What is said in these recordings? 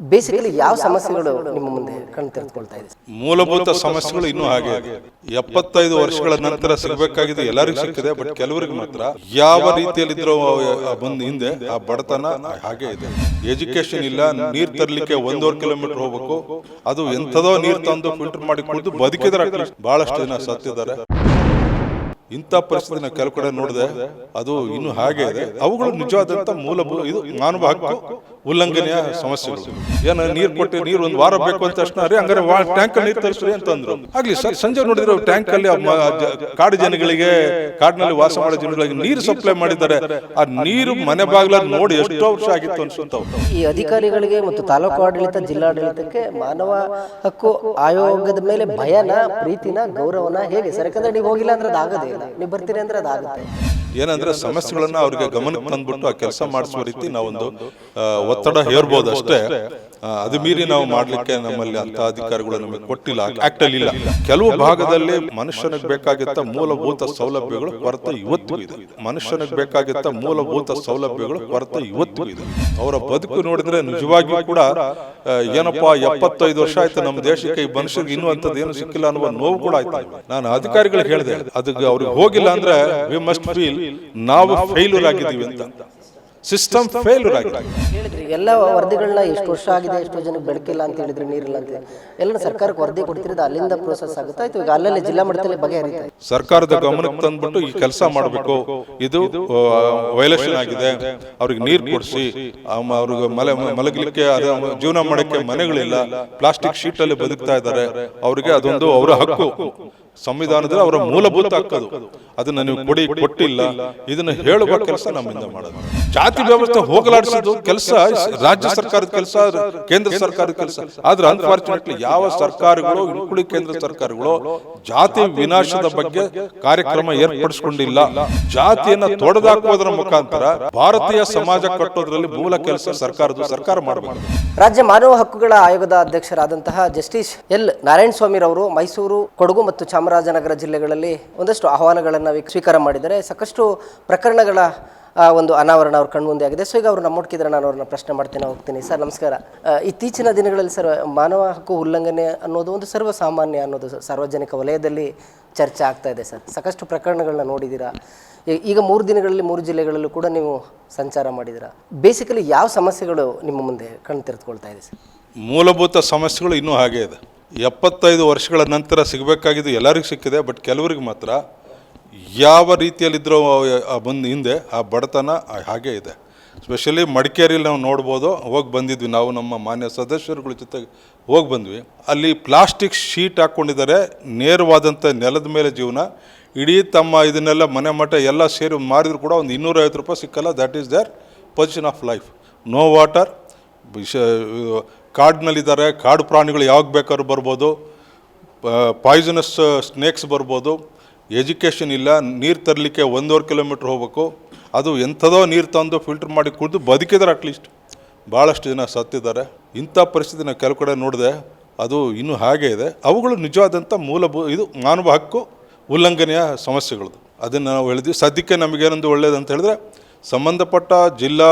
Basically ಯಾವ ಸಮಸ್ಯೆಗಳು ನಿಮ್ಮ ಮುಂದೆ ಕಣ್ತೆರೆದುಕೊಳ್ತಾ ಇದೆ? ಮೂಲಭೂತ ಸಮಸ್ಯೆಗಳು ಇನ್ನೂ ಹಾಗೆ ಇದೆ. ಎಪ್ಪತ್ತೈದು ವರ್ಷಗಳ ನಂತರ ಸಿಗಬೇಕಾಗಿದೆ ಎಲ್ಲರಿಗೂ ಸಿಕ್ಕಿದೆ ಬಟ್ ಕೆಲವರಿಗೆ ಮಾತ್ರ ಯಾವ ರೀತಿಯಲ್ಲಿದ್ರೋ ಆ ಬಂದ ಹಿಂದೆ ಆ ಬಡತನ ಹಾಗೆ ಇದೆ. ಎಜುಕೇಶನ್ ಇಲ್ಲ ನೀರ್ ತರಲಿಕ್ಕೆ ಒಂದೂವರೆ ಕಿಲೋಮೀಟರ್ ಹೋಗ್ಬೇಕು. ಅದು ಎಂಥದೋ ನೀರ್ ತಂದು ಫಿಲ್ಟರ್ ಮಾಡಿ ಕುಡಿದು ಬದುಕಿದ್ರೆ ಬಹಳಷ್ಟು ಜನ ಸತ್ತಿದ್ದಾರೆ. ಇಂಥ ಪರಿಸ್ಥಿತಿನ ಕೆಲವು ಕಡೆ ನೋಡಿದೆ ಅದು ಇನ್ನು ಹಾಗೆ ಇದೆ. ಅವುಗಳು ನಿಜವಾದಂಥ ಮೂಲಭೂತ ಇದು ಮಾನವ ಹಕ್ಕು, ಉಲ್ಲಂಘನೆಯ ಸಮಸ್ಯೆಗಳು. ಏನ ನೀರ್ ಕೊಟ್ಟು ನೀರು ಒಂದು ವಾರ ಬೇಕು ಅಂತ ತಕ್ಷಣ ರೀ ಹಂಗಾರೆ ಟ್ಯಾಂಕ್ ನೀರು ತರಿಸ್ರಿ ಅಂತಂದ್ರು ಆಗ್ಲಿ ಸರ್ ಸಂಜೆ ನೋಡಿದ್ರೆ ಟ್ಯಾಂಕ್ ಅಲ್ಲಿ ಕಾಡು ಜನಗಳಿಗೆ, ಕಾಡಿನಲ್ಲಿ ವಾಸ ಮಾಡೋ ಜನಗಳಿಗೆ ನೀರು ಸಪ್ಲೈ ಮಾಡಿದ್ದಾರೆ. ಆ ನೀರು ಮನೆ ಬಾಗಿಲ ನೋಡಿ ಎಷ್ಟೋ ವರ್ಷ ಆಗಿತ್ತು ಅನ್ಸುತ್ತವು. ಈ ಅಧಿಕಾರಿಗಳಿಗೆ ಮತ್ತು ತಾಲೂಕು ಆಡಳಿತ, ಜಿಲ್ಲಾಡಳಿತಕ್ಕೆ ಮಾನವ ಹಕ್ಕು ಆಯೋಗದ ಮೇಲೆ ಭಯನ, ಪ್ರೀತಿನ, ಗೌರವನ ಹೇಗೆ ಸರ್ ಯಾಕಂದ್ರೆ ನೀವು ಹೋಗಿಲ್ಲ ಅಂದ್ರೆ ಅದು ಇಲ್ಲ ನೀವು ಬರ್ತೀರಿ ಅಂದ್ರೆ ಅದಾಗುತ್ತೆ. ಏನಂದ್ರೆ ಸಮಸ್ಯೆಗಳನ್ನ ಅವ್ರಿಗೆ ಗಮನಕ್ಕೆ ತಂದ್ಬಿಟ್ಟು ಆ ಕೆಲಸ ಮಾಡಿಸುವ ರೀತಿ ನಾವೊಂದು ಒತ್ತಡ ಹೇರ್ಬೋದು ಅಷ್ಟೇ. ಅದು ಮೀರಿ ನಾವು ಮಾಡಲಿಕ್ಕೆ ನಮ್ಮಲ್ಲಿ ಅಂತ ಅಧಿಕಾರಿಗಳು ನಮಗೆ ಕೊಟ್ಟಿಲ್ಲ. ಆಕ್ಟ್ ಅಲ್ಲಿ ಇಲ್ಲ. ಕೆಲವು ಭಾಗದಲ್ಲಿ ಮನುಷ್ಯನಿಗೆ ಬೇಕಾಗಿತ್ತ ಮೂಲಭೂತ ಸೌಲಭ್ಯಗಳು ಕೊರತೆ ಇವತ್ತು ಇದೆ. ಮನುಷ್ಯನಿಗೆ ಬೇಕಾಗಿತ್ತ ಮೂಲಭೂತ ಸೌಲಭ್ಯಗಳು ಕೊರತೆ ಇವತ್ತು ಇದೆ. ಅವರ ಬದುಕು ನೋಡಿದ್ರೆ ನಿಜವಾಗಿಯೂ ಕೂಡ ಏನಪ್ಪಾ, ಎಪ್ಪತ್ತೈದು ವರ್ಷ ಆಯ್ತು ನಮ್ಮ ದೇಶಕ್ಕೆ ಈ ಮನುಷ್ಯರಿಗೆ ಇನ್ನೂ ಅಂತದ್ದು ಏನು ಸಿಕ್ಕಿಲ್ಲ ಅನ್ನುವ ನೋವು ಕೂಡ ಆಯ್ತು. ನಾನು ಅಧಿಕಾರಿಗಳಿಗೆ ಹೇಳಿದೆ, ಅದಕ್ಕೆ ಅವ್ರಿಗೆ ಹೋಗಿಲ್ಲ ಅಂದ್ರೆ ವಿ ಮಸ್ಟ್ ಫೀಲ್ ನಾವು ಫೇಲ್ಯೂರ್ ಆಗಿದ್ದೀವಿ ಅಂತ. ಸಿಸ್ಟಮ್ ಫೇಲ್ ಆಗಿದೆ. ಹೇಳಿದ್ರಿ ಎಲ್ಲ ವರದಿಗಳನ್ನ ಎಷ್ಟು ವರ್ಷ ಆಗಿದೆ ಎಷ್ಟು ಜನಕ್ಕೆ ಬೆಳಕಿಲ್ಲ ಅಂತ ಹೇಳಿದ್ರೆ ನೀರಿಲ್ಲ ಅಂತ ಎಲ್ಲ ಸರ್ಕಾರಕ್ಕೆ ವರದಿ ಕೊಡ್ತಿರೋದು ಅಲ್ಲಿಂದ ಪ್ರೋಸೆಸ್ ಆಗುತ್ತಾ. ಇತ್ತು ಈಗ ಅಲ್ಲಲ್ಲಿ ಜಿಲ್ಲಾ ಮಟ್ಟದಲ್ಲಿ ಬಗೆಹರಿತಾ ಇದೆ ಸರ್ಕಾರದ ಗಮನಕ್ಕೆ ತಂದ್ಬಿಟ್ಟು ಈ ಕೆಲಸ ಮಾಡಬೇಕು. ಇದು ವೈಲೇಷನ್ ಆಗಿದೆ. ಅವ್ರಿಗೆ ನೀರು ಕೊಡಿಸಿ. ಅವ್ರಿಗೆ ಮಲೆ ಮಲಗಲಿಕ್ಕೆ ಅದ- ಜೀವನ ಮಾಡಕ್ಕೆ ಮನೆಗಳಿಲ್ಲ. ಪ್ಲಾಸ್ಟಿಕ್ ಶೀಟ್ ಅಲ್ಲಿ ಬದುಕ್ತಾ ಇದ್ದಾರೆ. ಅವ್ರಿಗೆ ಅದೊಂದು ಅವರ ಹಕ್ಕು. ಸಂವಿಧಾನದಲ್ಲಿ ಅವರ ಮೂಲಭೂತ ಹಕ್ಕದು. ಅದನ್ನ ನೀವು ಕೊಡಿ ಕೊಟ್ಟಿಲ್ಲ ಇದನ್ನ ಹೇಳುವ ಕೆಲಸ ನಮ್ಮಿಂದ ಮಾಡೋದು. ಜಾತಿ ವ್ಯವಸ್ಥೆ ಹೋಗಲಾಡಿಸೋದು ಕೆಲಸ ರಾಜ್ಯ ಸರ್ಕಾರದ ಕೆಲಸ ಕೇಂದ್ರ ಸರ್ಕಾರದ ಕೆಲಸ. ಆದ್ರೆ ಅನ್ಫಾರ್ಚುನೇಟ್ಲಿ ಯಾವ ಸರ್ಕಾರಗಳು ಇನ್ಕುಳಿ ಕೇಂದ್ರ ಸರ್ಕಾರಗಳು ಜಾತಿ ವಿನಾಶದ ಬಗ್ಗೆ ಕಾರ್ಯಕ್ರಮ ಏರ್ಪಡಿಸಿಕೊಂಡಿಲ್ಲ. ಜಾತಿಯನ್ನ ತೊಡೆದಾಕುವುದರ ಮುಖಾಂತರ ಭಾರತೀಯ ಸಮಾಜ ಕಟ್ಟೋದ್ರಲ್ಲಿ ಮೂಲ ಕೆಲಸ ಸರ್ಕಾರದ್ದು. ಸರ್ಕಾರ ಮಾಡಬೇಕು. ರಾಜ್ಯ ಮಾನವ ಹಕ್ಕುಗಳ ಆಯೋಗದ ಅಧ್ಯಕ್ಷರಾದಂತಹ ಜಸ್ಟಿಸ್ ಎಲ್. ನಾರಾಯಣ ಸ್ವಾಮಿರವರು ಮೈಸೂರು ಕೊಡಗು ಮತ್ತು ಚಾಮರಾಜನಗರ ಜಿಲ್ಲೆಗಳಲ್ಲಿ ಒಂದಷ್ಟು ಆಹ್ವಾನಗಳನ್ನು ಸ್ವೀಕಾರ ಮಾಡಿದರೆ ಸಾಕಷ್ಟು ಪ್ರಕರಣಗಳ ಒಂದು ಅನಾವರಣ ಅವ್ರ ಕಣ್ಮುಂದೆ ಆಗಿದೆ ಸೊ, ಈಗ ಅವರು ನಮ್ಮೊಟ್ಟಿದ್ರೆ ನಾನು ಅವ್ರನ್ನ ಪ್ರಶ್ನೆ ಮಾಡ್ತೇನೆ ಹೋಗ್ತೀನಿ. ಸರ್, ನಮಸ್ಕಾರ. ಇತ್ತೀಚಿನ ದಿನಗಳಲ್ಲಿ ಸರ್, ಮಾನವ ಹಕ್ಕು ಉಲ್ಲಂಘನೆ ಅನ್ನೋದು ಒಂದು ಸರ್ವಸಾಮಾನ್ಯ ಅನ್ನೋದು ಸಾರ್ವಜನಿಕ ವಲಯದಲ್ಲಿ ಚರ್ಚೆ ಆಗ್ತಾ ಇದೆ ಸರ್. ಸಾಕಷ್ಟು ಪ್ರಕರಣಗಳನ್ನ ನೋಡಿದ್ದೀರಾ? ಈಗ ಮೂರು ದಿನಗಳಲ್ಲಿ ಮೂರು ಜಿಲ್ಲೆಗಳಲ್ಲೂ ಕೂಡ ನೀವು ಸಂಚಾರ ಮಾಡಿದ್ದೀರಾ? ಬೇಸಿಕಲಿ ಯಾವ ಸಮಸ್ಯೆಗಳು ನಿಮ್ಮ ಮುಂದೆ ಕಣ್ ತೆರೆದುಕೊಳ್ತಾ ಇದೆ ಸರ್? ಮೂಲಭೂತ ಸಮಸ್ಯೆಗಳು ಇನ್ನೂ ಹಾಗೆ ಇದೆ. ಎಪ್ಪತ್ತೈದು ವರ್ಷಗಳ ನಂತರ ಸಿಗಬೇಕಾಗಿದ್ದು ಎಲ್ಲರಿಗೂ ಸಿಕ್ಕಿದೆ, ಬಟ್ ಕೆಲವರಿಗೆ ಮಾತ್ರ ಯಾವ ರೀತಿಯಲ್ಲಿದ್ದರೂ ಬಂದು ಹಿಂದೆ ಆ ಬಡತನ ಹಾಗೇ ಇದೆ. ಸ್ಪೆಷಲಿ ಮಡಿಕೇರಿಯಲ್ಲಿ ನಾವು ನೋಡ್ಬೋದು, ಹೋಗಿ ಬಂದಿದ್ವಿ ನಾವು ನಮ್ಮ ಮಾನ್ಯ ಸದಸ್ಯರುಗಳ ಜೊತೆಗೆ ಹೋಗಿ ಬಂದ್ವಿ. ಅಲ್ಲಿ ಪ್ಲಾಸ್ಟಿಕ್ ಶೀಟ್ ಹಾಕ್ಕೊಂಡಿದ್ದಾರೆ ನೇರವಾದಂಥ ನೆಲದ ಮೇಲೆ ಜೀವನ. ಇಡೀ ತಮ್ಮ ಇದನ್ನೆಲ್ಲ ಮನೆ ಮಠ ಎಲ್ಲ ಸೇರಿ ಮಾರಿದ್ರು ಕೂಡ ಒಂದು ಇನ್ನೂರೈವತ್ತು ರೂಪಾಯಿ ಸಿಕ್ಕಲ್ಲ that is their position of life no water ಕಾಡಿನಲ್ಲಿದ್ದಾರೆ, ಕಾಡು ಪ್ರಾಣಿಗಳು ಯಾವಾಗ ಬೇಕಾದ್ರೂ ಬರ್ಬೋದು ಪಾಯ್ಸನಸ್ ಸ್ನೇಕ್ಸ್ ಬರ್ಬೋದು ಎಜುಕೇಷನ್ ಇಲ್ಲ, ನೀರು ತರಲಿಕ್ಕೆ ಒಂದೂವರೆ ಕಿಲೋಮೀಟ್ರ್ ಹೋಗ್ಬೇಕು, ಅದು ಎಂಥದೋ ನೀರು ತಂದು ಫಿಲ್ಟರ್ ಮಾಡಿ ಕುಡಿದು ಬದುಕಿದ್ದಾರೆ ಅಟ್ಲೀಸ್ಟ್ ಭಾಳಷ್ಟು ಜನ ಸತ್ತಿದ್ದಾರೆ. ಇಂಥ ಪರಿಸ್ಥಿತಿನ ಕೆಲವು ಕಡೆ ನೋಡಿದೆ, ಅದು ಇನ್ನೂ ಹಾಗೆ ಇದೆ. ಅವುಗಳು ನಿಜವಾದಂಥ ಮೂಲಭೂ, ಇದು ಮಾನವ ಹಕ್ಕು, ಉಲ್ಲಂಘನೆಯ ಸಮಸ್ಯೆಗಳದು. ಅದನ್ನು ನಾವು ಹೇಳಿದ್ವಿ. ಸದ್ಯಕ್ಕೆ ನಮಗೇನೊಂದು ಒಳ್ಳೇದಂತ ಹೇಳಿದ್ರೆ, ಸಂಬಂಧಪಟ್ಟ ಜಿಲ್ಲಾ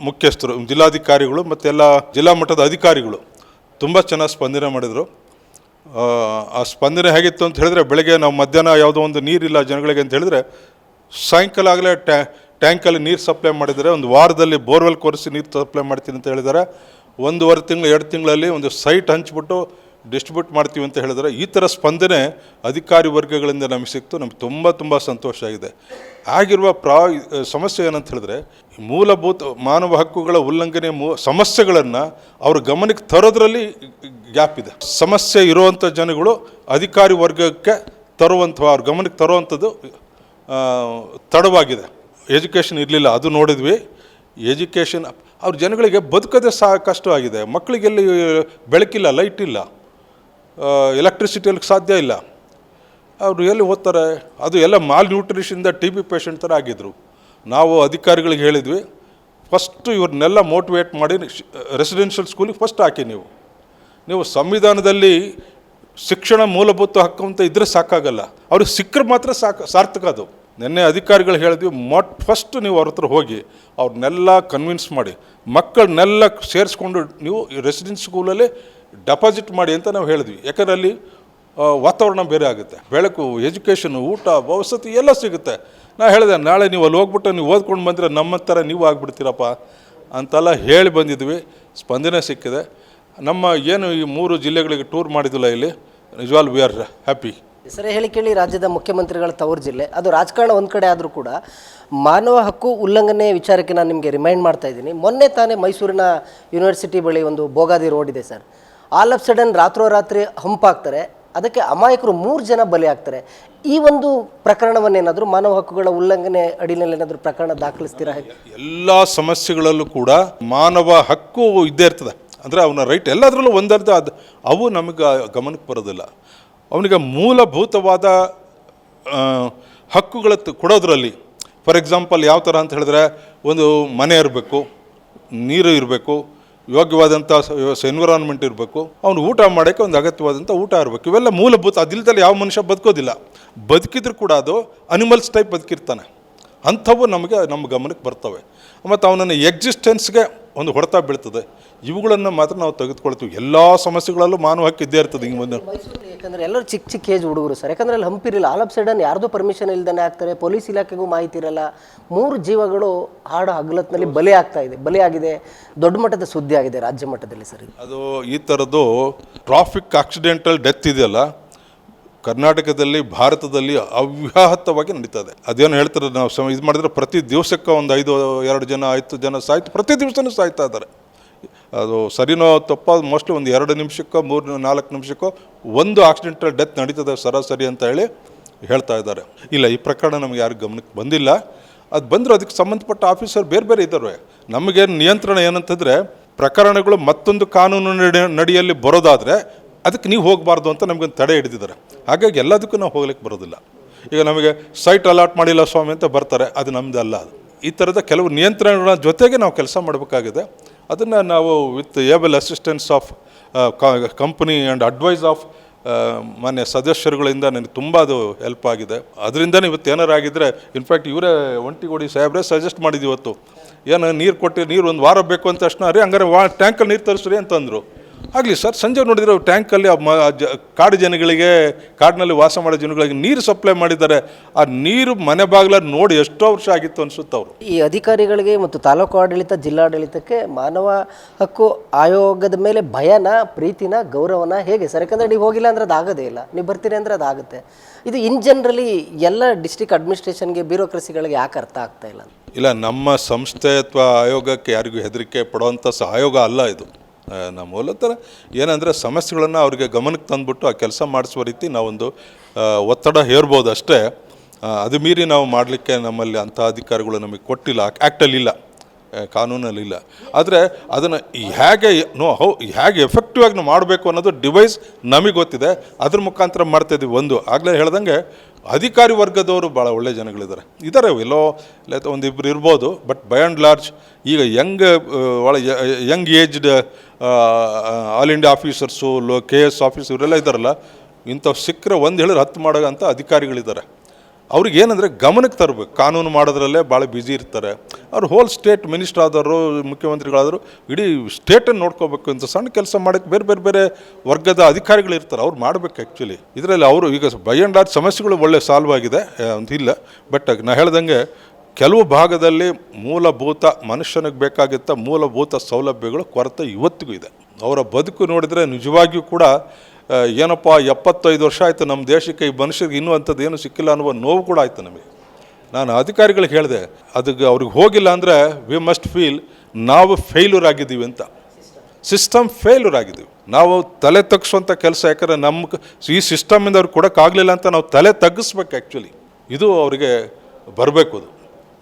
ಮುಖ್ಯಸ್ಥರು ಜಿಲ್ಲಾಧಿಕಾರಿಗಳು ಮತ್ತು ಎಲ್ಲ ಜಿಲ್ಲಾ ಮಟ್ಟದ ಅಧಿಕಾರಿಗಳು ತುಂಬ ಚೆನ್ನಾಗಿ ಸ್ಪಂದನೆ ಮಾಡಿದರು. ಆ, ಸ್ಪಂದನೆ ಹೇಗಿತ್ತು ಅಂತ ಹೇಳಿದ್ರೆ ಬೆಳಗ್ಗೆ ನಾವು ಮಧ್ಯಾಹ್ನ ಯಾವುದೋ ಒಂದು ನೀರಿಲ್ಲ ಜನಗಳಿಗೆ ಅಂತ ಹೇಳಿದ್ರೆ ಸಾಯಂಕಾಲ ಆಗಲೇ ಟ್ಯಾ ಟ್ಯಾಂಕಲ್ಲಿ ನೀರು ಸಪ್ಲೈ ಮಾಡಿದರೆ ಒಂದು ವಾರದಲ್ಲಿ ಬೋರ್ವೆಲ್ ಕೊರೆಸಿ ನೀರು ಸಪ್ಲೈ ಮಾಡ್ತೀನಿ ಅಂತ ಹೇಳಿದ್ದಾರೆ. ಒಂದೂವರೆ ತಿಂಗಳು ಎರಡು ತಿಂಗಳಲ್ಲಿ ಒಂದು ಸೈಟ್ ಹಂಚ್ಬಿಟ್ಟು ಡಿಸ್ಟ್ರಿಬ್ಯೂಟ್ ಮಾಡ್ತೀವಿ ಅಂತ ಹೇಳಿದ್ರೆ ಈ ಥರ ಸ್ಪಂದನೆ ಅಧಿಕಾರಿ ವರ್ಗಗಳಿಂದ ನಮಗೆ ಸಿಕ್ತು. ನಮ್ಗೆ ತುಂಬ ತುಂಬ ಸಂತೋಷ ಆಗಿದೆ. ಆಗಿರುವ ಪ್ರಾ, ಸಮಸ್ಯೆ ಏನಂತ ಹೇಳಿದ್ರೆ ಮೂಲಭೂತ ಮಾನವ ಹಕ್ಕುಗಳ ಉಲ್ಲಂಘನೆ ಮೂ, ಸಮಸ್ಯೆಗಳನ್ನು ಅವ್ರ ಗಮನಕ್ಕೆ ತರೋದ್ರಲ್ಲಿ ಗ್ಯಾಪ್ ಇದೆ. ಸಮಸ್ಯೆ ಇರುವಂಥ ಜನಗಳು ಅಧಿಕಾರಿ ವರ್ಗಕ್ಕೆ ತರುವಂಥ, ಅವ್ರ ಗಮನಕ್ಕೆ ತರುವಂಥದ್ದು ತಡವಾಗಿದೆ. ಎಜುಕೇಷನ್ ಇರಲಿಲ್ಲ, ಅದು ನೋಡಿದ್ವಿ. ಎಜುಕೇಷನ್ ಅವ್ರ ಜನಗಳಿಗೆ ಬದುಕೋದೇ ಸಹ ಕಷ್ಟವಾಗಿದೆ ಮಕ್ಕಳಿಗೆಲ್ಲಿ ಬೆಳಕಿಲ್ಲ ಲೈಟ್ ಇಲ್ಲ. ಎಲೆಕ್ಟ್ರಿಸಿಟಿಯಲ್ಲಿ ಸಾಧ್ಯ ಇಲ್ಲ. ಅವರು ಎಲ್ಲಿ ಓದ್ತಾರೆ? ಅದು ಎಲ್ಲ ಮಾಲ್ ನ್ಯೂಟ್ರಿಷನ್ದ ಟಿ ಬಿ ಪೇಷಂಟ್ ಥರ ಆಗಿದ್ದರು ನಾವು ಅಧಿಕಾರಿಗಳಿಗೆ ಹೇಳಿದ್ವಿ ಫಸ್ಟು ಇವ್ರನ್ನೆಲ್ಲ ಮೋಟಿವೇಟ್ ಮಾಡಿ ರೆಸಿಡೆನ್ಷಿಯಲ್ ಸ್ಕೂಲಿಗೆ ಫಸ್ಟ್ ಹಾಕಿ ನೀವು. ನೀವು ಸಂವಿಧಾನದಲ್ಲಿ ಶಿಕ್ಷಣ ಮೂಲಭೂತ ಹಕ್ಕು ಅಂತ ಇದ್ದರೆ ಸಾಕಾಗಲ್ಲ. ಅವ್ರಿಗೆ ಸಿಕ್ಕರೆ ಮಾತ್ರ ಸಾಕು, ಸಾರ್ಥಕ ಅದು. ನಿನ್ನೆ ಅಧಿಕಾರಿಗಳು ಹೇಳಿದ್ವಿ, ಮೊಟ್ ಫಸ್ಟ್ ನೀವು ಅವ್ರ ಹತ್ರ ಹೋಗಿ, ಅವ್ರನ್ನೆಲ್ಲ ಕನ್ವಿನ್ಸ್ ಮಾಡಿ, ಮಕ್ಕಳನ್ನೆಲ್ಲ ಸೇರಿಸ್ಕೊಂಡು ನೀವು ರೆಸಿಡೆನ್ಸ್ ಸ್ಕೂಲಲ್ಲಿ ಡೆಪಾಸಿಟ್ ಮಾಡಿ ಅಂತ ನಾವು ಹೇಳಿದ್ವಿ. ಯಾಕಂದ್ರೆ ಅಲ್ಲಿ ವಾತಾವರಣ ಬೇರೆ ಆಗುತ್ತೆ. ಬೆಳಕು, ಎಜುಕೇಷನು, ಊಟ, ವಸತಿ ಎಲ್ಲ ಸಿಗುತ್ತೆ. ನಾನು ಹೇಳಿದೆ, ನಾಳೆ ನೀವು ಅಲ್ಲಿ ಹೋಗ್ಬಿಟ್ಟು ನೀವು ಓದ್ಕೊಂಡು ಬಂದರೆ ನಮ್ಮ ಥರ ನೀವು ಆಗಿಬಿಡ್ತೀರಪ್ಪ ಅಂತೆಲ್ಲ ಹೇಳಿ ಬಂದಿದ್ವಿ. ಸ್ಪಂದನೆ ಸಿಕ್ಕಿದೆ. ನಮ್ಮ ಏನು ಈ ಮೂರು ಜಿಲ್ಲೆಗಳಿಗೆ ಟೂರ್ ಮಾಡಿದಿಲ್ಲ ಇಲ್ಲಿ ನಿಜವಾಲ್ ವಿ ಆರ್ ಹ್ಯಾಪಿ ಸರ್ ಹೇಳಿ ಕೇಳಿ, ರಾಜ್ಯದ ಮುಖ್ಯಮಂತ್ರಿಗಳ ತವರು ಜಿಲ್ಲೆ. ಅದು ರಾಜಕಾರಣ ಒಂದು ಕಡೆ ಆದರೂ ಕೂಡ ಮಾನವ ಹಕ್ಕು ಉಲ್ಲಂಘನೆ ವಿಚಾರಕ್ಕೆ ನಾನು ನಿಮಗೆ ರಿಮೈಂಡ್ ಮಾಡ್ತಾ ಇದ್ದೀನಿ. ಮೊನ್ನೆ ತಾನೇ ಮೈಸೂರಿನ ಯೂನಿವರ್ಸಿಟಿ ಬಳಿ ಒಂದು ಬೋಗಾದಿ ರೋಡ್ ಇದೆ ಸರ್. ಆಲ್ ಆಫ್ ಸಡನ್ ರಾತ್ರೋರಾತ್ರಿ ಹಂಪಾಗ್ತಾರೆ. ಅದಕ್ಕೆ ಅಮಾಯಕರು ಮೂರು ಜನ ಬಲಿ ಆಗ್ತಾರೆ ಈ ಒಂದು ಪ್ರಕರಣವನ್ನೇನಾದರೂ ಮಾನವ ಹಕ್ಕುಗಳ ಉಲ್ಲಂಘನೆ ಅಡಿನಲ್ಲಿ ಏನಾದರೂ ಪ್ರಕರಣ ದಾಖಲಿಸ್ತೀರಾ? ಎಲ್ಲ ಸಮಸ್ಯೆಗಳಲ್ಲೂ ಕೂಡ ಮಾನವ ಹಕ್ಕು ಇದ್ದೇ ಇರ್ತದೆ. ಅಂದರೆ ಅವನ ರೈಟ್ ಎಲ್ಲದರಲ್ಲೂ ಒಂದರ್ಧ ಅದು ಅವು ನಮಗೆ ಗಮನಕ್ಕೆ ಬರೋದಿಲ್ಲ. ಅವನಿಗೆ ಮೂಲಭೂತವಾದ ಹಕ್ಕುಗಳ ಕೊಡೋದ್ರಲ್ಲಿ, ಫಾರ್ ಎಕ್ಸಾಂಪಲ್ ಯಾವ ಥರ ಅಂತ ಹೇಳಿದ್ರೆ, ಒಂದು ಮನೆ ಇರಬೇಕು, ನೀರು ಇರಬೇಕು ಯೋಗ್ಯವಾದಂಥ ಎನ್ವಿರಾನ್ಮೆಂಟ್ ಇರಬೇಕು, ಅವನು ಊಟ ಮಾಡೋಕ್ಕೆ ಒಂದು ಅಗತ್ಯವಾದಂಥ ಊಟ ಇರಬೇಕು. ಇವೆಲ್ಲ ಮೂಲಭೂತ, ಅದಿಲ್ದಲ್ಲಿ ಯಾವ ಮನುಷ್ಯ ಬದುಕೋದಿಲ್ಲ. ಬದುಕಿದ್ರು ಕೂಡ ಅದು ಅನಿಮಲ್ಸ್ ಟೈಪ್ ಬದುಕಿರ್ತಾನೆ. ಅಂಥವು ನಮಗೆ, ನಮ್ಮ ಗಮನಕ್ಕೆ ಬರ್ತವೆ. ಮತ್ತು ಅವನನ್ನು ಎಕ್ಸಿಸ್ಟೆನ್ಸ್ಗೆ ಒಂದು ಹೊಡೆತ ಬೀಳ್ತದೆ. ಇವುಗಳನ್ನು ಮಾತ್ರ ನಾವು ತೆಗೆದುಕೊಳ್ತೀವಿ. ಎಲ್ಲ ಸಮಸ್ಯೆಗಳಲ್ಲೂ ಮಾನವ ಹಕ್ಕು ಇದ್ದೇ ಇರ್ತದೆ ಹಿಂಗೆ ಮುಂದೆ ಯಾಕಂದರೆ ಎಲ್ಲರೂ ಚಿಕ್ಕ ಚಿಕ್ಕ ಏಜ್ ಹುಡುಗರು ಸರ್. ಯಾಕಂದ್ರೆ ಅಲ್ಲಿ ಹಂಪಿರಿಲ್ಲ ಆಲ್ ಆಫ್ ಸಡನ್ ಯಾರ್ದು ಪರ್ಮಿಷನ್ ಇಲ್ದೇ ಆಗ್ತಾರೆ. ಪೊಲೀಸ್ ಇಲಾಖೆಗೂ ಮಾಹಿತಿ ಇರಲ್ಲ. ಮೂರು ಜೀವಗಳು ಹಾಡು ಹಗಲತ್ನಲ್ಲಿ ಬಲಿ ಆಗ್ತಾ ಇದೆ. ಬಲಿ ಆಗಿದೆ. ದೊಡ್ಡ ಮಟ್ಟದ ಸುದ್ದಿ ಆಗಿದೆ ರಾಜ್ಯ ಮಟ್ಟದಲ್ಲಿ ಸರ್. ಅದು ಈ ಥರದ್ದು ಟ್ರಾಫಿಕ್ ಆಕ್ಸಿಡೆಂಟಲ್ ಡೆತ್ ಇದೆಯಲ್ಲ? ಕರ್ನಾಟಕದಲ್ಲಿ, ಭಾರತದಲ್ಲಿ ಅವ್ಯಾಹತವಾಗಿ ನಡೀತದೆ. ಅದೇನು ಹೇಳ್ತಾರೆ, ನಾವು ಸಮ, ಇದು ಮಾಡಿದ್ರೆ ಪ್ರತಿ ದಿವಸಕ್ಕೆ ಒಂದು ಐದು, ಎರಡು ಜನ, ಐದು ಜನ ಸಾಯ್ತು, ಪ್ರತಿ ದಿವಸನೂ ಸಾಯ್ತಾ ಇದ್ದಾರೆ. ಅದು ಸರಿನೋ ತಪ್ಪ ಮೋಸ್ಟ್ಲಿ ಒಂದು ಎರಡು ನಿಮಿಷಕ್ಕೋ, ಮೂರು, ನಾಲ್ಕು ನಿಮಿಷಕ್ಕೋ, ಒಂದು ಆಕ್ಸಿಡೆಂಟಲ್ ಡೆತ್ ನಡೀತದೆ ಸರಾಸರಿ ಅಂತ ಹೇಳಿ ಹೇಳ್ತಾ ಇದ್ದಾರೆ. ಇಲ್ಲ, ಈ ಪ್ರಕರಣ ನಮಗೆ ಯಾರು ಗಮನಕ್ಕೆ ಬಂದಿಲ್ಲ. ಅದು ಬಂದರೂ ಅದಕ್ಕೆ ಸಂಬಂಧಪಟ್ಟ ಆಫೀಸರ್ ಬೇರೆ ಬೇರೆ ಇದ್ದಾರೆ. ನಮಗೇನು ನಿಯಂತ್ರಣ ಏನಂತಂದರೆ, ಪ್ರಕರಣಗಳು ಮತ್ತೊಂದು ಕಾನೂನು ನಡಿ, ನಡಿಯಲ್ಲಿ ಬರೋದಾದರೆ ಅದಕ್ಕೆ ನೀವು ಹೋಗಬಾರ್ದು ಅಂತ ನಮಗೊಂದು ತಡೆ ಹಿಡಿದಿದ್ದಾರೆ. ಹಾಗಾಗಿ ಎಲ್ಲದಕ್ಕೂ ನಾವು ಹೋಗ್ಲಿಕ್ಕೆ ಬರೋದಿಲ್ಲ. ಈಗ ನಮಗೆ ಸೈಟ್ ಅಲಾಟ್ ಮಾಡಿಲ್ಲ ಸ್ವಾಮಿ ಅಂತ ಬರ್ತಾರೆ, ಅದು ನಮ್ಮದಲ್ಲ ಅದು. ಈ ಥರದ ಕೆಲವು ನಿಯಂತ್ರಣಗಳ ಜೊತೆಗೆ ನಾವು ಕೆಲಸ ಮಾಡಬೇಕಾಗಿದೆ. ಅದನ್ನು ನಾವು with able assistance of company and advice of ಮಾನ್ಯ ಸದಸ್ಯರುಗಳಿಂದ ನನಗೆ ತುಂಬ ಅದು ಹೆಲ್ಪ್ ಆಗಿದೆ. ಅದರಿಂದನೇ ಇವತ್ತು ಏನಾರು ಆಗಿದ್ದರೆ ಇನ್ಫ್ಯಾಕ್ಟ್ ಇವರೇ ಒಂಟಿಗೋಡಿ ಸಾಹೇಬ್ರೆ ಸಜೆಸ್ಟ್ ಮಾಡಿದ್ದು ಇವತ್ತು. ಏನು ನೀರು ಕೊಟ್ಟು, ನೀರು ಒಂದು ವಾರ ಬೇಕು ಅಂತ ತಕ್ಷಣ ರೀ ಹಂಗಾರೆ ವಾ ಟ್ಯಾಂಕಲ್ಲಿ ನೀರು ತರಿಸ್ರಿ ಅಂತಂದರು. ಆಗಲಿ ಸರ್ ಸಂಜೆ ನೋಡಿದರೆ ಟ್ಯಾಂಕಲ್ಲಿ ಆ ಮ ಜ ಕಾಡು ಜನಗಳಿಗೆ ಕಾಡಿನಲ್ಲಿ ವಾಸ ಮಾಡೋ ಜನಗಳಿಗೆ ನೀರು ಸಪ್ಲೈ ಮಾಡಿದ್ದಾರೆ. ಆ ನೀರು ಮನೆ ಬಾಗಿಲ ನೋಡಿ ಎಷ್ಟೋ ವರ್ಷ ಆಗಿತ್ತು ಅನಿಸುತ್ತೆ ಅವರು. ಈ ಅಧಿಕಾರಿಗಳಿಗೆ ಮತ್ತು ತಾಲೂಕು ಆಡಳಿತ ಜಿಲ್ಲಾಡಳಿತಕ್ಕೆ ಮಾನವ ಹಕ್ಕು ಆಯೋಗದ ಮೇಲೆ ಭಯನ ಪ್ರೀತಿನ ಗೌರವನ ಹೇಗೆ? ಸರ್ ಯಾಕಂದರೆ ನೀವು ಹೋಗಿಲ್ಲ ಅಂದರೆ ಅದು ಆಗೋದೇ ಇಲ್ಲ. ನೀವು ಬರ್ತೀರಿ ಅಂದರೆ ಅದು ಆಗುತ್ತೆ ಇದು ಇನ್ ಜನರಲಿ ಎಲ್ಲ ಡಿಸ್ಟ್ರಿಕ್ಟ್ ಅಡ್ಮಿನಿಸ್ಟ್ರೇಷನ್ಗೆ ಬ್ಯೂರೋಕ್ರಸಿಗಳಿಗೆ ಯಾಕೆ ಅರ್ಥ ಆಗ್ತಾ ಇಲ್ಲ ಇಲ್ಲ ನಮ್ಮ ಸಂಸ್ಥೆ ಅಥವಾ ಆಯೋಗಕ್ಕೆ ಯಾರಿಗೂ ಹೆದರಿಕೆ ಪಡುವಂಥ ಸಹಾಯೋಗ ಆಯೋಗ ಅಲ್ಲ ಇದು. ನಮ್ಮ ಹೋಲತ್ತರ ಏನಂದರೆ ಸಮಸ್ಯೆಗಳನ್ನು ಅವರಿಗೆ ಗಮನಕ್ಕೆ ತಂದುಬಿಟ್ಟು ಆ ಕೆಲಸ ಮಾಡಿಸುವ ರೀತಿ ನಾವೊಂದು ಒತ್ತಡ ಹೇರ್ಬೋದು ಅಷ್ಟೇ. ಅದು ಮೀರಿ ನಾವು ಮಾಡಲಿಕ್ಕೆ ನಮ್ಮಲ್ಲಿ ಅಂಥ ಅಧಿಕಾರಿಗಳು ನಮಗೆ ಕೊಟ್ಟಿಲ್ಲ. ಆ್ಯಕ್ಟಲ್ಲಿ ಇಲ್ಲ. ಕಾನೂನಲ್ಲಿ ಕಾನೂನಲ್ಲಿಲ್ಲ ಆದರೆ ಅದನ್ನು ಹೇಗೆ, ನೋ, ಹೌ ಹೇಗೆ ಎಫೆಕ್ಟಿವ್ ಆಗಿ ಮಾಡಬೇಕು ಅನ್ನೋದು ಡಿವೈಸ್ ನಮಗೆ ಗೊತ್ತಿದೆ. ಅದ್ರ ಮುಖಾಂತರ ಮಾಡ್ತಾಯಿದ್ವಿ ಒಂದು. ಆಗಲೇ ಹೇಳ್ದಂಗೆ ಅಧಿಕಾರಿ ವರ್ಗದವರು ಭಾಳ ಒಳ್ಳೆ ಜನಗಳಿದ್ದಾರೆ. ಇದ್ದಾರೆ ಎಲ್ಲೋ, ಇಲ್ಲ ಒಂದಿಬ್ಬರು ಇರ್ಬೋದು ಬಟ್ ಬೈ ಆ್ಯಂಡ್ ಲಾರ್ಜ್ ಈಗ ಯಂಗ್ ಭಾಳ young aged all India officers low K S office ಇವರೆಲ್ಲ ಇದ್ದಾರಲ್ಲ ಇಂಥವು ಸಿಕ್ಕರೆ ಒಂದು ಹೇಳಿದ್ರೆ ಹತ್ತು ಮಾಡೋ ಅಂಥ ಅಧಿಕಾರಿಗಳಿದ್ದಾರೆ. ಅವ್ರಿಗೆ ಏನಂದರೆ ಗಮನಕ್ಕೆ ತರಬೇಕು. ಕಾನೂನು ಮಾಡೋದ್ರಲ್ಲೇ ಭಾಳ ಬ್ಯುಸಿ ಇರ್ತಾರೆ. ಅವ್ರು ಹೋಲ್ ಸ್ಟೇಟ್ ಮಿನಿಸ್ಟರ್ ಆದವರು, ಮುಖ್ಯಮಂತ್ರಿಗಳಾದರು, ಇಡೀ ಸ್ಟೇಟನ್ನು ನೋಡ್ಕೋಬೇಕು ಅಂತ ಸಣ್ಣ ಕೆಲಸ ಮಾಡೋಕ್ಕೆ ಬೇರೆ ಬೇರೆ ಬೇರೆ ವರ್ಗದ ಅಧಿಕಾರಿಗಳು ಇರ್ತಾರೆ. ಅವ್ರು ಮಾಡಬೇಕು ಆ್ಯಕ್ಚುಲಿ ಇದರಲ್ಲಿ ಅವರು ಈಗ ಬೈ ಆ್ಯಂಡ್ ಲಾರ್ಜ್ ಸಮಸ್ಯೆಗಳು ಒಳ್ಳೆ ಸಾಲ್ವ್ ಆಗಿದೆ ಅಂತ ಇಲ್ಲ. ಬಟ್ ನಾ ಹೇಳ್ದಂಗೆ ಕೆಲವು ಭಾಗದಲ್ಲಿ ಮೂಲಭೂತ ಮನುಷ್ಯನಿಗೆ ಬೇಕಾಗಿದ್ದ ಮೂಲಭೂತ ಸೌಲಭ್ಯಗಳು ಕೊರತೆ ಇವತ್ತಿಗೂ ಇದೆ. ಅವರ ಬದುಕು ನೋಡಿದರೆ ನಿಜವಾಗಿಯೂ ಕೂಡ ಏನಪ್ಪ, ಎಪ್ಪತ್ತೈದು ವರ್ಷ ಆಯಿತು ನಮ್ಮ ದೇಶಕ್ಕೆ ಈ ಮನುಷ್ಯರಿಗೆ ಇನ್ನೂ ಅಂಥದ್ದು ಏನು ಸಿಕ್ಕಿಲ್ಲ ಅನ್ನುವ ನೋವು ಕೂಡ ಆಯಿತು ನಮಗೆ. ನಾನು ಅಧಿಕಾರಿಗಳಿಗೆ ಹೇಳಿದೆ, ಅದಕ್ಕೆ ಅವ್ರಿಗೆ ಹೋಗಿಲ್ಲ ಅಂದರೆ ವಿ ಮಸ್ಟ್ ಫೀಲ್ ನಾವು ಫೇಲ್ಯೂರ್ ಆಗಿದ್ದೀವಿ ಅಂತ. ಸಿಸ್ಟಮ್ ಫೇಲ್ಯೂರ್ ಆಗಿದ್ದೀವಿ. ನಾವು ತಲೆ ತಗ್ಸುವಂಥ ಕೆಲಸ, ಯಾಕಂದರೆ ನಮ್ಮ ಈ ಸಿಸ್ಟಮಿಂದ ಅವ್ರಿಗೆ ಕೊಡೋಕ್ಕಾಗಲಿಲ್ಲ ಅಂತ ನಾವು ತಲೆ ತಗ್ಗಿಸ್ಬೇಕು ಆ್ಯಕ್ಚುಲಿ ಇದು ಅವರಿಗೆ ಬರಬೇಕು ಅದು.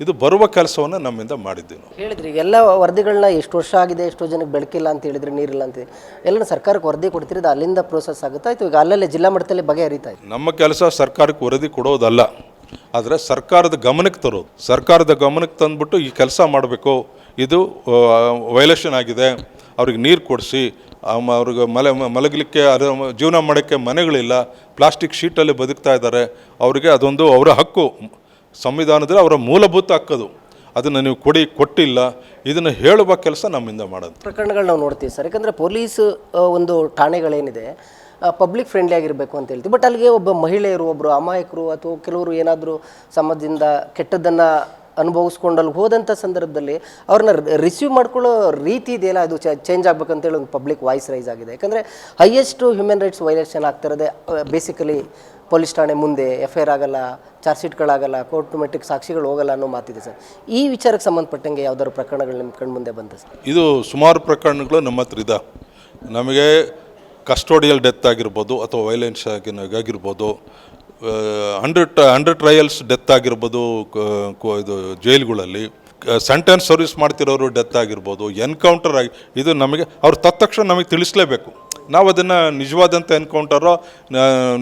ಇದು ಬರುವ ಕೆಲಸವನ್ನು ನಮ್ಮಿಂದ ಮಾಡಿದ್ದೀವಿ ನಾವು. ಹೇಳಿದ್ರಿ ಎಲ್ಲ ವರದಿಗಳನ್ನ ಎಷ್ಟು ವರ್ಷ ಆಗಿದೆ ಎಷ್ಟೋ ಜನಕ್ಕೆ ಬೆಳಕಿಲ್ಲ ಅಂತ ಹೇಳಿದ್ರೆ ನೀರಿಲ್ಲ ಅಂತ ಎಲ್ಲ ಸರ್ಕಾರಕ್ಕೆ ವರದಿ ಕೊಡ್ತೀರಿ ಅದು ಅಲ್ಲಿಂದ ಪ್ರೋಸೆಸ್ ಆಗುತ್ತಾ ಅಥವಾ ಈಗ ಅಲ್ಲಲ್ಲೇ ಜಿಲ್ಲಾ ಮಟ್ಟದಲ್ಲಿ ಬಗೆಹರಿತಾ ಇದೆ. ನಮ್ಮ ಕೆಲಸ ಸರ್ಕಾರಕ್ಕೆ ವರದಿ ಕೊಡೋದಲ್ಲ ಆದರೆ ಸರ್ಕಾರದ ಗಮನಕ್ಕೆ ತರೋದು. ಸರ್ಕಾರದ ಗಮನಕ್ಕೆ ತಂದುಬಿಟ್ಟು ಈ ಕೆಲಸ ಮಾಡಬೇಕು. ಇದು ವೈಲೇಷನ್ ಆಗಿದೆ ಅವ್ರಿಗೆ ನೀರು ಕೊಡಿಸಿ ಅವ್ರಿಗೆ ಮಲೆ ಮಲಗಲಿಕ್ಕೆ ಅದು ಜೀವನ ಮಾಡೋಕ್ಕೆ ಮನೆಗಳಿಲ್ಲ ಪ್ಲಾಸ್ಟಿಕ್ ಶೀಟಲ್ಲಿ ಬದುಕ್ತಾ ಇದ್ದಾರೆ ಅವರಿಗೆ ಅದೊಂದು ಅವರ ಹಕ್ಕು. ಸಂವಿಧಾನದಲ್ಲಿ ಅವರ ಮೂಲಭೂತ ಹಕ್ಕದು. ಅದನ್ನು ನೀವು ಕೊಡಿ, ಕೊಟ್ಟಿಲ್ಲ, ಇದನ್ನು ಹೇಳುವ ಕೆಲಸ ನಮ್ಮಿಂದ ಮಾಡೋದು. ಪ್ರಕರಣಗಳು ನಾವು ನೋಡ್ತೀವಿ ಸರ್. ಯಾಕಂದರೆ ಪೊಲೀಸ್ ಒಂದು ಠಾಣೆಗಳೇನಿದೆ ಪಬ್ಲಿಕ್ ಫ್ರೆಂಡ್ಲಿ ಆಗಿರಬೇಕು ಅಂತ ಹೇಳ್ತೀವಿ. ಬಟ್ ಅಲ್ಲಿಗೆ ಒಬ್ಬ ಮಹಿಳೆಯರು ಒಬ್ಬರು ಅಮಾಯಕರು ಅಥವಾ ಕೆಲವರು ಏನಾದರೂ ಸಮಾಜದಿಂದ ಕೆಟ್ಟದ್ದನ್ನು ಅನುಭವಿಸ್ಕೊಂಡು ಅಲ್ಲಿ ಹೋದಂಥ ಸಂದರ್ಭದಲ್ಲಿ ಅವ್ರನ್ನ ರಿಸೀವ್ ಮಾಡ್ಕೊಳ್ಳೋ ರೀತಿ ಇದೆಯಲ್ಲ, ಅದು ಚೇಂಜ್ ಆಗ್ಬೇಕಂತೇಳಿ ಒಂದು ಪಬ್ಲಿಕ್ ವಾಯ್ಸ್ ರೈಸ್ ಆಗಿದೆ. ಯಾಕಂದರೆ ಹೈಯೆಸ್ಟು ಹ್ಯೂಮನ್ ರೈಟ್ಸ್ ವೈಲೇಷನ್ ಆಗ್ತಿರೋದೇ ಬೇಸಿಕಲಿ ಪೊಲೀಸ್ ಠಾಣೆ ಮುಂದೆ ಎಫ್ ಐ ಆರ್ ಆಗಲ್ಲ ಚಾರ್ಜ್ ಶೀಟ್ಗಳಾಗಲ್ಲ ಕೋರ್ಟ್ ಮೆಟ್ರಿಕ್ ಸಾಕ್ಷಿಗಳು ಹೋಗಲ್ಲ ಅನ್ನೋ ಮಾತಿದೆ ಸರ್. ಈ ವಿಚಾರಕ್ಕೆ ಸಂಬಂಧಪಟ್ಟಂಗೆ ಯಾವ್ದಾದ್ರು ಪ್ರಕರಣಗಳು ನಿಮ್ಮ ಕಣ್ಮುಂದೆ ಬಂದ ಸರ್? ಇದು ಸುಮಾರು ಪ್ರಕರಣಗಳು ನಮ್ಮ ಹತ್ರ ಇದೆ. ನಮಗೆ ಕಸ್ಟೋಡಿಯಲ್ ಡೆತ್ ಆಗಿರ್ಬೋದು ಅಥವಾ ವೈಲೆನ್ಸ್ ಆಗಿ ಆಗಿರ್ಬೋದು ಹಂಡ್ರೆಡ್ ಹಂಡ್ರೆಡ್ ಟ್ರಯಲ್ಸ್ ಡೆತ್ ಆಗಿರ್ಬೋದು ಇದು ಜೈಲುಗಳಲ್ಲಿ. ಸೆಂಟೆನ್ಸ್ ಸರ್ವಿಸ್ ಮಾಡ್ತಿರೋರು ಡೆತ್ ಆಗಿರ್ಬೋದು ಎನ್ಕೌಂಟರ್ ಆಗಿ, ಇದು ನಮಗೆ, ಅವ್ರು ತತ್ಕ್ಷಣ ನಮಗೆ ತಿಳಿಸ್ಲೇಬೇಕು. ನಾವು ಅದನ್ನು ನಿಜವಾದಂಥ ಎನ್ಕೌಂಟರೋ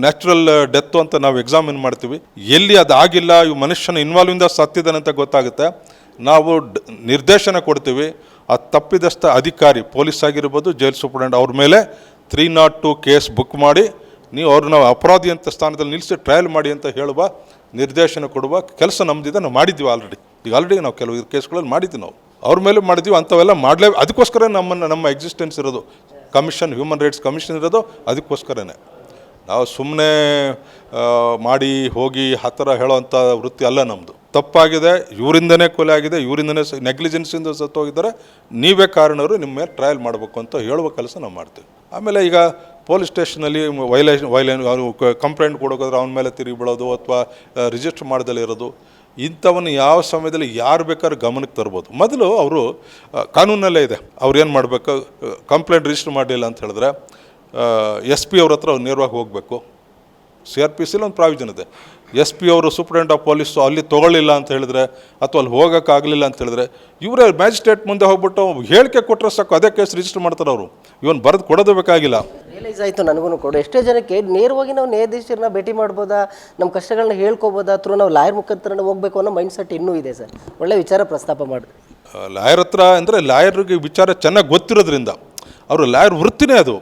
ನ್ಯಾಚುರಲ್ ಡೆತ್ತು ಅಂತ ನಾವು ಎಕ್ಸಾಮಿನ್ ಮಾಡ್ತೀವಿ. ಎಲ್ಲಿ ಅದು ಆಗಿಲ್ಲ, ಇವು ಮನುಷ್ಯನ ಇನ್ವಾಲ್ವಿಂದ ಸತ್ತಿದ್ದಾನೆ ಅಂತ ಗೊತ್ತಾಗುತ್ತೆ. ನಾವು ನಿರ್ದೇಶನ ಕೊಡ್ತೀವಿ. ಆ ತಪ್ಪಿದಸ್ಥ ಅಧಿಕಾರಿ, ಪೊಲೀಸ್ ಆಗಿರ್ಬೋದು, ಜೈಲ್ ಸೂಪರ್ಡೆಂಟ್ ಅವ್ರ ಮೇಲೆ three not two case book ಮಾಡಿ ನೀವು ಅವ್ರನ್ನ ಅಪರಾಧಿ ಅಂತ ಸ್ಥಾನದಲ್ಲಿ ನಿಲ್ಲಿಸಿ ಟ್ರಯಲ್ ಮಾಡಿ ಅಂತ ಹೇಳುವ ನಿರ್ದೇಶನ ಕೊಡುವ ಕೆಲಸ ನಮ್ಮದಿದೆ ನಾವು ಮಾಡಿದ್ದೀವಿ ಆಲ್ರೆಡಿ ಈಗ ಆಲ್ರೆಡಿ ನಾವು ಕೆಲವು ಕೇಸ್ಗಳಲ್ಲಿ ಮಾಡಿದ್ವಿ ನಾವು. ಅವ್ರ ಮೇಲೆ ಮಾಡಿದ್ವಿ ಅಂಥವೆಲ್ಲ ಮಾಡಲೇ ಅದಕ್ಕೋಸ್ಕರ ನಮ್ಮನ್ನು, ನಮ್ಮ ಎಕ್ಸಿಸ್ಟೆನ್ಸ್ ಇರೋದು. ಕಮಿಷನ್ ಹ್ಯೂಮನ್ ರೈಟ್ಸ್ ಕಮಿಷನ್ ಇರೋದು ಅದಕ್ಕೋಸ್ಕರನೇ. ನಾವು ಸುಮ್ಮನೆ ಮಾಡಿ ಹೋಗಿ ಆ ಥರ ಹೇಳೋವಂಥ ವೃತ್ತಿ ಅಲ್ಲ ನಮ್ಮದು ತಪ್ಪಾಗಿದೆ, ಇವರಿಂದನೇ ಕೊಲೆ ಆಗಿದೆ, ಇವರಿಂದನೇ ನೆಗ್ಲಿಜೆನ್ಸಿಂದ ಸತ್ತೋಗಿದ್ದಾರೆ. ನೀವೇ ಕಾರಣರು, ನಿಮ್ಮ ಮೇಲೆ ಟ್ರಯಲ್ ಮಾಡಬೇಕು ಅಂತ ಹೇಳುವ ಕೆಲಸ ನಾವು ಮಾಡ್ತೀವಿ. ಆಮೇಲೆ ಈಗ ಪೊಲೀಸ್ ಸ್ಟೇಷನಲ್ಲಿ ವೈಲೇಷನ್ ವೈಲೇನ್ ಕಂಪ್ಲೇಂಟ್ ಕೊಡೋದಾದ್ರೆ ಅವನ ಮೇಲೆ ತಿರುಗಿ ಬೀಳೋದು ಅಥವಾ ರಿಜಿಸ್ಟರ್ ಮಾಡ್ದಲೇ ಇರೋದು. ಇಂಥವನ್ನು ಯಾವ ಸಮಯದಲ್ಲಿ ಯಾರು ಬೇಕಾದ್ರೂ ಗಮನಕ್ಕೆ ತರ್ಬೋದು. ಮೊದಲು ಅವರು ಕಾನೂನಲ್ಲೇ ಇದೆ. ಅವ್ರು ಏನು ಮಾಡಬೇಕು? ಕಂಪ್ಲೇಂಟ್ ರಿಜಿಸ್ಟರ್ ಮಾಡಲಿಲ್ಲ ಅಂತ ಹೇಳಿದ್ರೆ ಎಸ್ ಪಿ ಅವ್ರ ಹತ್ರ ಅವ್ರು ನೇರವಾಗಿ ಹೋಗಬೇಕು. ಸಿ ಆರ್ ಪಿ ಸಿಲಿ ಒಂದು ಪ್ರಾವಿಷನ್ ಇದೆ. ಎಸ್ ಪಿ ಅವರು ಸೂಪ್ರೆಂಟ್ ಆಫ್ ಪೊಲೀಸು ಅಲ್ಲಿ ತೊಗೊಳ್ಳಿಲ್ಲ ಅಂತ ಹೇಳಿದ್ರೆ ಅಥವಾ ಅಲ್ಲಿ ಹೋಗೋಕ್ಕಾಗಲಿಲ್ಲ ಅಂತ ಹೇಳಿದ್ರೆ ಇವರೇ ಮ್ಯಾಜಿಸ್ಟ್ರೇಟ್ ಮುಂದೆ ಹೋಗ್ಬಿಟ್ಟು ಹೇಳಿಕೆ ಕೊಟ್ಟರೆ ಸಾಕು ಅದೇ ಕೇಸ್ ರಿಜಿಸ್ಟರ್ ಮಾಡ್ತಾರೆ ಅವರು. ಇವನು ಬರೆದು ಕೊಡೋದು ಬೇಕಾಗಿಲ್ಲ. ರಿಯಲೈಸ್ ಆಯಿತು ನನಗೂ ಕೊಡು. ಎಷ್ಟೇ ಜನಕ್ಕೆ ನೇರವಾಗಿ ನಾವು ನ್ಯಾಯಾಧೀಶರನ್ನ ಭೇಟಿ ಮಾಡ್ಬೋದಾ? ನಮ್ಮ ಕಷ್ಟಗಳನ್ನ ಹೇಳ್ಕೊಬೋದಾ? ಅಥವಾ ನಾವು ಲಾಯರ್ ಮುಖಾಂತರ ಹೋಗಬೇಕು ಅನ್ನೋ ಮೈಂಡ್ ಸೆಟ್ ಇನ್ನೂ ಇದೆ ಸರ್. ಒಳ್ಳೆ ವಿಚಾರ ಪ್ರಸ್ತಾಪ ಮಾಡಿ ಲಾಯರ್ ಹತ್ರ ಅಂದರೆ ಲಾಯರ್ಗೆ ವಿಚಾರ ಚೆನ್ನಾಗಿ ಗೊತ್ತಿರೋದ್ರಿಂದ ಅವರು ಲಾಯರ್ ವೃತ್ತಿನೇ ಅದು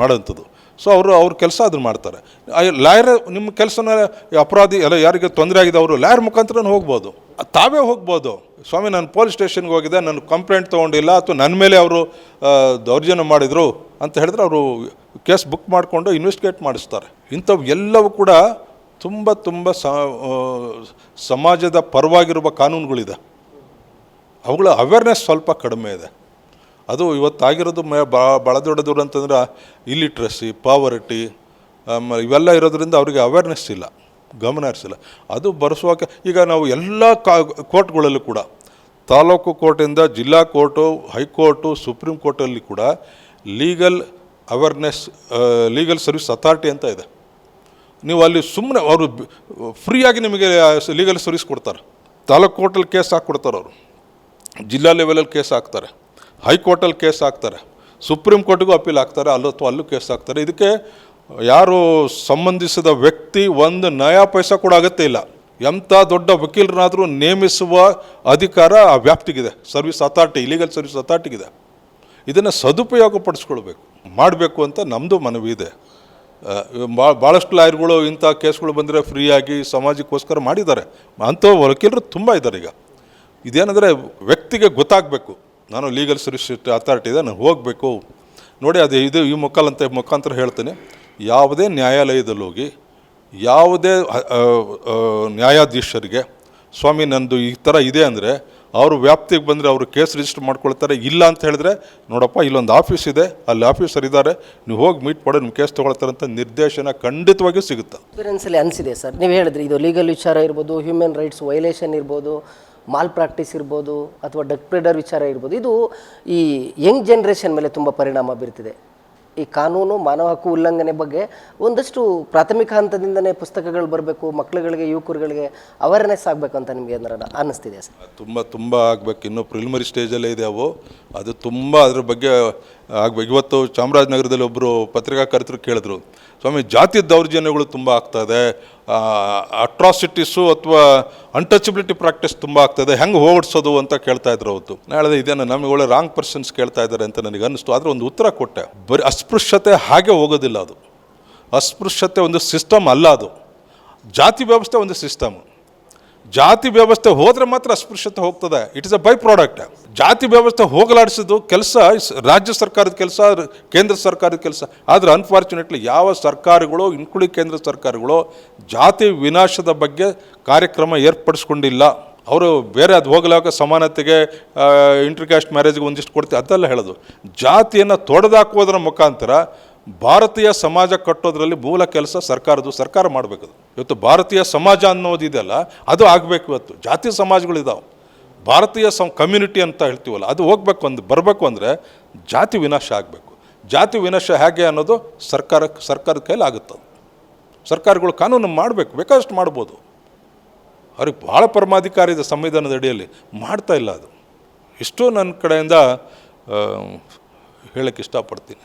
ಮಾಡೋಂಥದ್ದು. ಸೊ ಅವರು, ಅವ್ರ ಕೆಲಸ ಅದನ್ನ ಮಾಡ್ತಾರೆ. ಲಾಯರ್, ನಿಮ್ಮ ಕೆಲಸನ ಅಪರಾಧಿ, ಎಲ್ಲ ಯಾರಿಗೆ ತೊಂದರೆ ಆಗಿದೆ, ಅವರು ಲಾಯರ್ ಮುಖಾಂತರ ಹೋಗ್ಬೋದು. ತಾವೇ ಹೋಗ್ಬೋದು. ಸ್ವಾಮಿ, ನಾನು ಪೊಲೀಸ್ ಸ್ಟೇಷನ್ಗೆ ಹೋಗಿದ್ದೆ, ನಾನು ಕಂಪ್ಲೇಂಟ್ ತೊಗೊಂಡಿಲ್ಲ, ಅಥವಾ ನನ್ನ ಮೇಲೆ ಅವರು ದೌರ್ಜನ್ಯ ಮಾಡಿದರು ಅಂತ ಹೇಳಿದ್ರೆ ಅವರು ಕೇಸ್ ಬುಕ್ ಮಾಡಿಕೊಂಡು ಇನ್ವೆಸ್ಟಿಗೇಟ್ ಮಾಡಿಸ್ತಾರೆ. ಇಂಥವು ಎಲ್ಲವೂ ಕೂಡ ತುಂಬ ತುಂಬ ಸಮಾಜದ ಪರವಾಗಿರುವ ಕಾನೂನುಗಳಿದೆ. ಅವುಗಳ ಅವೇರ್ನೆಸ್ ಸ್ವಲ್ಪ ಕಡಿಮೆ ಇದೆ. ಅದು ಇವತ್ತಾಗಿರೋದು ಮೇ ಭಾಳ ದೊಡ್ಡ ದೂರ ಅಂತಂದ್ರೆ ಇಲ್ಲಿಟ್ರಸಿ ಪಾವರ್ಟಿ ಇವೆಲ್ಲ ಇರೋದ್ರಿಂದ ಅವರಿಗೆ ಅವೇರ್ನೆಸ್ ಇಲ್ಲ, ಗಮನ ಹರಿಸಿಲ್ಲ. ಅದು ಬರೆಸುವಾಗ ಈಗ ನಾವು ಎಲ್ಲ ಕಾ, ಕೋರ್ಟ್ಗಳಲ್ಲೂ ಕೂಡ, ತಾಲೂಕು ಕೋರ್ಟಿಂದ ಜಿಲ್ಲಾ ಕೋರ್ಟು, ಹೈಕೋರ್ಟು, ಸುಪ್ರೀಂ ಕೋರ್ಟಲ್ಲಿ ಕೂಡ legal awareness legal service authority ಅಂತ ಇದೆ. ನೀವು ಅಲ್ಲಿ ಸುಮ್ಮನೆ ಅವರು ಫ್ರೀಯಾಗಿ ನಿಮಗೆ ಲೀಗಲ್ ಸರ್ವಿಸ್ ಕೊಡ್ತಾರೆ. ತಾಲೂಕು ಕೋರ್ಟಲ್ಲಿ ಕೇಸ್ ಹಾಕ್ಕೊಡ್ತಾರೆ ಅವರು. ಜಿಲ್ಲಾ ಲೆವೆಲಲ್ಲಿ ಕೇಸ್ ಹಾಕ್ತಾರೆ. ಹೈಕೋರ್ಟಲ್ಲಿ ಕೇಸ್ ಹಾಕ್ತಾರೆ. ಸುಪ್ರೀಂ ಕೋರ್ಟಿಗೂ ಅಪೀಲ್ ಹಾಕ್ತಾರೆ, ಅಲ್ಲೂ ಅಥವಾ ಅಲ್ಲೂ ಕೇಸ್ ಹಾಕ್ತಾರೆ. ಇದಕ್ಕೆ ಯಾರು ಸಂಬಂಧಿಸಿದ ವ್ಯಕ್ತಿ ಒಂದು ನಯಾ ಪೈಸಾ ಕೂಡ ಅಗತ್ಯ ಇಲ್ಲ. ಎಂಥ ದೊಡ್ಡ ವಕೀಲರನ್ನಾದರೂ ನೇಮಿಸುವ ಅಧಿಕಾರ ಆ ವ್ಯಾಪ್ತಿಗಿದೆ. ಸರ್ವಿಸ್ ಅಥಾರಿಟಿ ಇಲೀಗಲ್ ಸರ್ವಿಸ್ ಅಥಾರಿಟಿಗಿದೆ ಇದನ್ನು ಸದುಪಯೋಗ ಪಡಿಸ್ಕೊಳ್ಬೇಕು ಮಾಡಬೇಕು ಅಂತ ನಮ್ಮದು ಮನವಿ ಇದೆ. ಭಾಳ ಭಾಳಷ್ಟು ಲಾಯರ್ಗಳು ಇಂಥ ಕೇಸ್ಗಳು ಬಂದರೆ ಫ್ರೀಯಾಗಿ ಸಮಾಜಕ್ಕೋಸ್ಕರ ಮಾಡಿದ್ದಾರೆ. ಅಂಥ ವಕೀಲರು ತುಂಬ ಇದ್ದಾರೆ ಈಗ. ಇದೇನೆಂದರೆ ವ್ಯಕ್ತಿಗೆ ಗೊತ್ತಾಗಬೇಕು. ನಾನು ಲೀಗಲ್ ಸರ್ವಿಸ್ ಅಥಾರಿಟಿ ಇದೆ, ನಾನು ಹೋಗಬೇಕು. ನೋಡಿ, ಅದು ಇದು ಈ ಮುಖಾಲಂತ ಮುಖಾಂತರ ಹೇಳ್ತೇನೆ. ಯಾವುದೇ ನ್ಯಾಯಾಲಯದಲ್ಲಿ ಹೋಗಿ, ಯಾವುದೇ ನ್ಯಾಯಾಧೀಶರಿಗೆ, ಸ್ವಾಮಿ ನಂದು ಈ ಥರ ಇದೆ ಅಂದರೆ, ಅವರು ವ್ಯಾಪ್ತಿಗೆ ಬಂದರೆ ಅವರು ಕೇಸ್ ರಿಜಿಸ್ಟರ್ ಮಾಡ್ಕೊಳ್ತಾರೆ, ಇಲ್ಲ ಅಂತ ಹೇಳಿದ್ರೆ, ನೋಡಪ್ಪ, ಇಲ್ಲೊಂದು ಆಫೀಸ್ ಇದೆ, ಅಲ್ಲಿ ಆಫೀಸರ್ ಇದ್ದಾರೆ, ನೀವು ಹೋಗಿ ಮೀಟ್ ಮಾಡಿ ನಿಮ್ಮ ಕೇಸ್ ತೊಗೊಳ್ತಾರೆ ಅಂತ ನಿರ್ದೇಶನ ಖಂಡಿತವಾಗಿಯೂ ಸಿಗುತ್ತೆ. ಅನಿಸಿದೆ ಸರ್. ನೀವು ಹೇಳಿದ್ರಿ, ಇದು ಲೀಗಲ್ ವಿಚಾರ ಇರ್ಬೋದು ಹ್ಯೂಮನ್ ರೈಟ್ಸ್ ವೈಲೇಷನ್ ಇರ್ಬೋದು ಮಾಲ್ ಪ್ರಾಕ್ಟೀಸ್ ಇರ್ಬೋದು ಅಥವಾ ಡಕ್ ಪ್ರೇಡರ್ ವಿಚಾರ ಇರ್ಬೋದು, ಇದು ಈ ಯಂಗ್ ಜನ್ರೇಷನ್ ಮೇಲೆ ತುಂಬ ಪರಿಣಾಮ ಬೀರ್ತಿದೆ. ಈ ಕಾನೂನು, ಮಾನವ ಹಕ್ಕು ಉಲ್ಲಂಘನೆ ಬಗ್ಗೆ ಒಂದಷ್ಟು ಪ್ರಾಥಮಿಕ ಹಂತದಿಂದನೇ ಪುಸ್ತಕಗಳು ಬರಬೇಕು, ಮಕ್ಕಳುಗಳಿಗೆ, ಯುವಕರುಗಳಿಗೆ ಅವೇರ್ನೆಸ್ ಆಗಬೇಕು ಅಂತ ನಿಮಗೆ ಏನಾರ ಅನ್ನಿಸ್ತಿದೆ ಸರ್? ತುಂಬ ತುಂಬ ಆಗಬೇಕು. ಇನ್ನೂ ಪ್ರಿಲಿಮರಿ ಸ್ಟೇಜಲ್ಲೇ ಇದೆ ಅವು. ಅದು ತುಂಬ ಅದ್ರ ಬಗ್ಗೆ ಆಗಬೇಕು. ಇವತ್ತು ಚಾಮರಾಜನಗರದಲ್ಲಿ ಒಬ್ಬರು ಪತ್ರಿಕಾಕರ್ತರು ಕೇಳಿದ್ರು. ಸ್ವಾಮಿ, ಜಾತಿ ದೌರ್ಜನ್ಯಗಳು ತುಂಬ ಇದೆ. ಅಟ್ರಾಸಿಟೀಸು ಅಥವಾ ಅನ್ಟಚಬಿಲಿಟಿ ಪ್ರಾಕ್ಟೀಸ್ ತುಂಬ ಇದೆ. ಹೆಂಗೆ ಹೋಗಿಸೋದು ಅಂತ ಕೇಳ್ತಾ ಇದ್ರು ಅವತ್ತು. ಹೇಳಿದೆ ಇದೇನು ನಮಗೆ ಒಳ್ಳೆ ರಾಂಗ್ ಪರ್ಸನ್ಸ್ ಕೇಳ್ತಾ ಇದ್ದಾರೆ ಅಂತ ನನಗೆ ಅನ್ನಿಸ್ತು. ಆದರೆ ಒಂದು ಉತ್ತರ ಕೊಟ್ಟೆ. ಬರೀ ಅಸ್ಪೃಶ್ಯತೆ ಹಾಗೆ ಹೋಗೋದಿಲ್ಲ ಅದು. ಅಸ್ಪೃಶ್ಯತೆ ಒಂದು ಸಿಸ್ಟಮ್ ಅಲ್ಲ ಅದು. ಜಾತಿ ವ್ಯವಸ್ಥೆ ಒಂದು ಸಿಸ್ಟಮ್ ಜಾತಿ ವ್ಯವಸ್ಥೆ ಹೋದ್ರೆ ಮಾತ್ರ ಅಸ್ಪೃಶ್ಯತೆ ಹೋಗ್ತದೆ. It is a byproduct ಜಾತಿ ವ್ಯವಸ್ಥೆ ಹೋಗಲಾಡಿಸೋದು ಕೆಲಸ ರಾಜ್ಯ ಸರ್ಕಾರದ ಕೆಲಸ, ಕೇಂದ್ರ ಸರ್ಕಾರದ ಕೆಲಸ. ಆದರೆ ಅನ್ಫಾರ್ಚುನೇಟ್ಲಿ ಯಾವ ಸರ್ಕಾರಗಳು ಇನ್ಕ್ಲೂಡಿ ಕೇಂದ್ರ ಸರ್ಕಾರಗಳು ಜಾತಿ ವಿನಾಶದ ಬಗ್ಗೆ ಕಾರ್ಯಕ್ರಮ ಏರ್ಪಡಿಸ್ಕೊಂಡಿಲ್ಲ. ಅವರು ಬೇರೆ ಅದು ಹೋಗಲಾಗ ಸಮಾನತೆಗೆ ಇಂಟರ್ಕ್ಯಾಸ್ಟ್ ಮ್ಯಾರೇಜ್ಗೆ ಒಂದಿಷ್ಟು ಕೊಡ್ತೀವಿ ಅದೆಲ್ಲ ಹೇಳೋದು. ಜಾತಿಯನ್ನು ತೊಡೆದಾಕುವುದರ ಮುಖಾಂತರ ಭಾರತೀಯ ಸಮಾಜ ಕಟ್ಟೋದ್ರಲ್ಲಿ ಮೂಲ ಕೆಲಸ ಸರ್ಕಾರದ್ದು, ಸರ್ಕಾರ ಮಾಡಬೇಕು ಇವತ್ತು ಭಾರತೀಯ ಸಮಾಜ ಅನ್ನೋದಿದೆಯಲ್ಲ ಅದು ಆಗಬೇಕು ಇವತ್ತು. ಜಾತಿ ಸಮಾಜಗಳಿದಾವೆ. ಭಾರತೀಯ ಸಂ ಕಮ್ಯುನಿಟಿ ಅಂತ ಹೇಳ್ತೀವಲ್ಲ, ಅದು ಹೋಗ್ಬೇಕು ಅಂದ್, ಬರಬೇಕು ಅಂದರೆ ಜಾತಿ ವಿನಾಶ ಆಗಬೇಕು. ಜಾತಿ ವಿನಾಶ ಹೇಗೆ ಅನ್ನೋದು ಸರ್ಕಾರ, ಸರ್ಕಾರದ ಕೈಲಿ ಆಗುತ್ತೆ ಸರ್ಕಾರಗಳು ಕಾನೂನು ಮಾಡಬೇಕು, ಬೇಕಾದಷ್ಟು ಮಾಡ್ಬೋದು. ಅವ್ರಿಗೆ ಭಾಳ ಪರಮಾಧಿಕಾರ ಇದೆ ಸಂವಿಧಾನದ ಅಡಿಯಲ್ಲಿ, ಮಾಡ್ತಾ ಇಲ್ಲ ಅದು. ಇಷ್ಟು ನನ್ನ ಕಡೆಯಿಂದ ಹೇಳಕ್ಕೆ ಇಷ್ಟಪಡ್ತೀನಿ.